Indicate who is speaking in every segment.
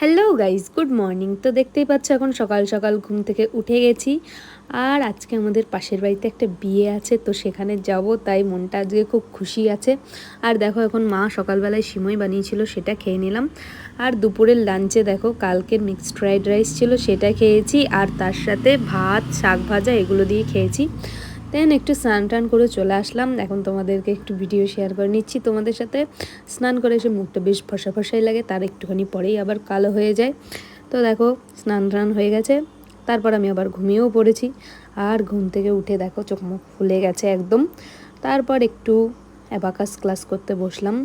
Speaker 1: Hello guys good morning তো দেখতেই পাচ্ছ এখন সকাল সকাল ঘুম থেকে উঠে গেছি। আর আজকে আমাদের পাশের বাড়িতে একটা বিয়ে আছে, তো সেখানে যাব, তাই মনটা আজকে খুব খুশি আছে। আর দেখো এখন মা সকালবেলায় সিমই বানিয়েছিল, সেটা খেয়ে নিলাম। আর দুপুরের লাঞ্চে দেখো কালকের মিক্সড ফ্রাইড রাইস ছিল, সেটা খেয়েছি। আর তার সাথে ভাত, শাক ভাজা, এগুলো দিয়ে খেয়েছি। দেন একটু স্নান টান করে চলে আসলাম। এখন তোমাদেরকে একটু ভিডিও শেয়ার করে নিচ্ছি। তোমাদের সাথে স্নান করে এসে মুখটা বেশ ফসা ফসাই লাগে, তার একটুখানি পরেই আবার কালো হয়ে যায়। তো দেখো, স্নান টান হয়ে গেছে। তারপর আমি আবার ঘুমিয়েও পড়েছি। আর ঘুম থেকে উঠে দেখো, চোখ মুখ ফুলে গেছে একদম। তারপর একটু অ্যাবাকাস ক্লাস করতে বসলাম।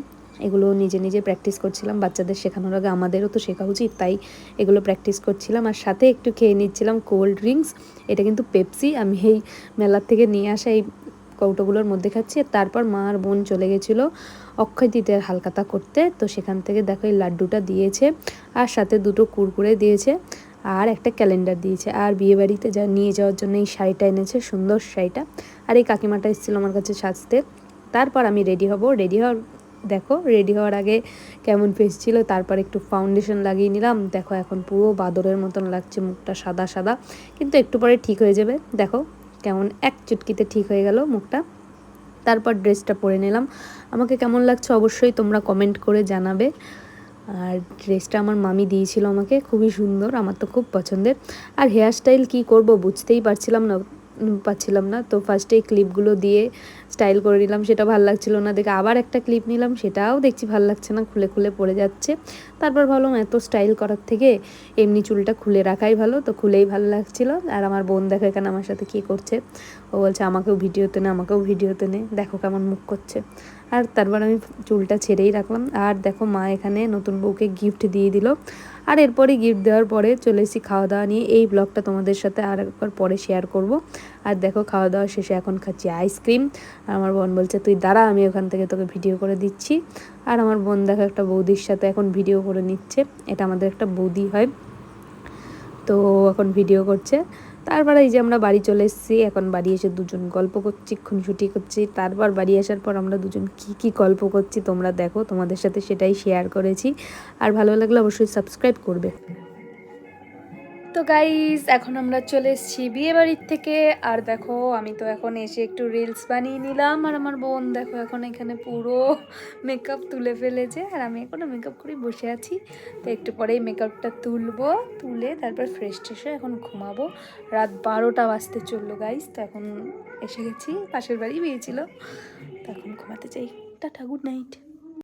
Speaker 1: এগুলো নিজে নিজে প্র্যাকটিস করছিলাম, বাচ্চাদের শেখানোর আগে আমাদেরও তো শেখা উচিত, তাই এগুলো প্র্যাকটিস করছিলাম। আর সাথে একটু খেয়ে নিচ্ছিলাম কোল্ড ড্রিঙ্কস এটা কিন্তু পেপসি আমি এই মেলার থেকে নিয়ে আসা এই কৌটোগুলোর মধ্যে খাচ্ছি। তারপর মা আর বোন চলে গেছিল অক্ষয় তৃতীয়ার হালকাতা করতে, তো সেখান থেকে দেখো এই লাড্ডুটা দিয়েছে, আর সাথে দুটো কুরকুরে দিয়েছে, আর একটা ক্যালেন্ডার দিয়েছে। আর বিয়েবাড়িতে যা নিয়ে যাওয়ার জন্য এই শাড়িটা এনেছে, সুন্দর শাড়িটা। আর এই কাকিমাটা এসেছিল আমার কাছে সাজতে। তারপর আমি রেডি হব রেডি হওয়ার দেখো রেডি হওয়ার আগে কেমন ফেস ছিল, তারপর একটু ফাউন্ডেশন লাগিয়ে নিলাম। দেখো, এখন পুরো বাদরের মতন লাগছে, মুখটা সাদা সাদা। কিন্তু একটু পরে ঠিক হয়ে যাবে। দেখো, কেমন এক চুটকিতে ঠিক হয়ে গেল মুখটা। তারপর ড্রেসটা পরে নিলাম। আমাকে কেমন লাগছে অবশ্যই তোমরা কমেন্ট করে জানাবে। আর ড্রেসটা আমার মামি দিয়েছিল আমাকে, খুবই সুন্দর, আমার তো খুব পছন্দের। আর হেয়ার স্টাইল কী করব বুঝতেই পারছিলাম না পাচ্ছিলাম না। তো ফার্স্টে এই ক্লিপগুলো দিয়ে স্টাইল করে নিলাম, সেটা ভালো লাগছিল না। দেখে আবার একটা ক্লিপ নিলাম, সেটাও দেখছি ভালো লাগছে না, খুলে খুলে পড়ে যাচ্ছে। তারপর ভাবলাম এত স্টাইল করার থেকে এমনি চুলটা খুলে রাখাই ভালো, তো খুলেই ভালো লাগছিল। আর আমার বোন দেখো এখানে আমার সাথে কী করছে। ও বলছে, আমাকেও ভিডিওতে নে, আমাকেও ভিডিওতে নে, দেখো কেমন মুখ করছে। আর তারপর আমি চুলটা ছেড়েই রাখলাম। আর দেখো মা এখানে নতুন বউকে গিফট দিয়ে দিল। আর এরপরে গিফট দেওয়ার পরে চলে এসেছি খাওয়া দাওয়া নিয়ে। এই ব্লগটা তোমাদের সাথে আর একবার পরে শেয়ার করব। আর দেখো খাওয়া দাওয়া শেষে এখন খাচ্ছি আইসক্রিম আর আমার বোন বলছে, তুই দাঁড়া, আমি ওখান থেকে তোকে ভিডিও করে দিচ্ছি। আর আমার বোন দেখো একটা বৌদির সাথে এখন ভিডিও করে নিচ্ছে। এটা আমাদের একটা বৌদি হয়। তো এখন ভিডিও করছে। তারপরে এই যে আমরা বাড়ি চলে এসেছি, এখন বাড়ি এসে দুজন গল্প করছি, খুনসুটি করছি। তারপর বাড়ি আসার পর আমরা দুজন কি কি গল্প করছি তোমরা দেখো, তোমাদের সাথে সেটাই শেয়ার করেছি। আর ভালো লাগলে অবশ্যই সাবস্ক্রাইব করবে। তো গাইজ এখন আমরা চলে এসেছি বিয়ে বাড়ির থেকে। আর দেখো, আমি তো এখন এসে একটু রিলস বানিয়ে নিলাম। আর আমার বোন, দেখো, এখন এখানে পুরো মেকআপ তুলে ফেলেছে। আর আমি এখনও মেকআপ করে বসে আছি। তো একটু পরেই মেকআপটা তুলবো, তুলে তারপর ফ্রেশ ট্রেশ এখন ঘুমাবো। রাত বারোটা বাজতে চলল গাইজ তো এখন এসে গেছি। পাশের বাড়ি বিয়ে ছিল। তো এখন ঘুমাতে চাই। Tata good night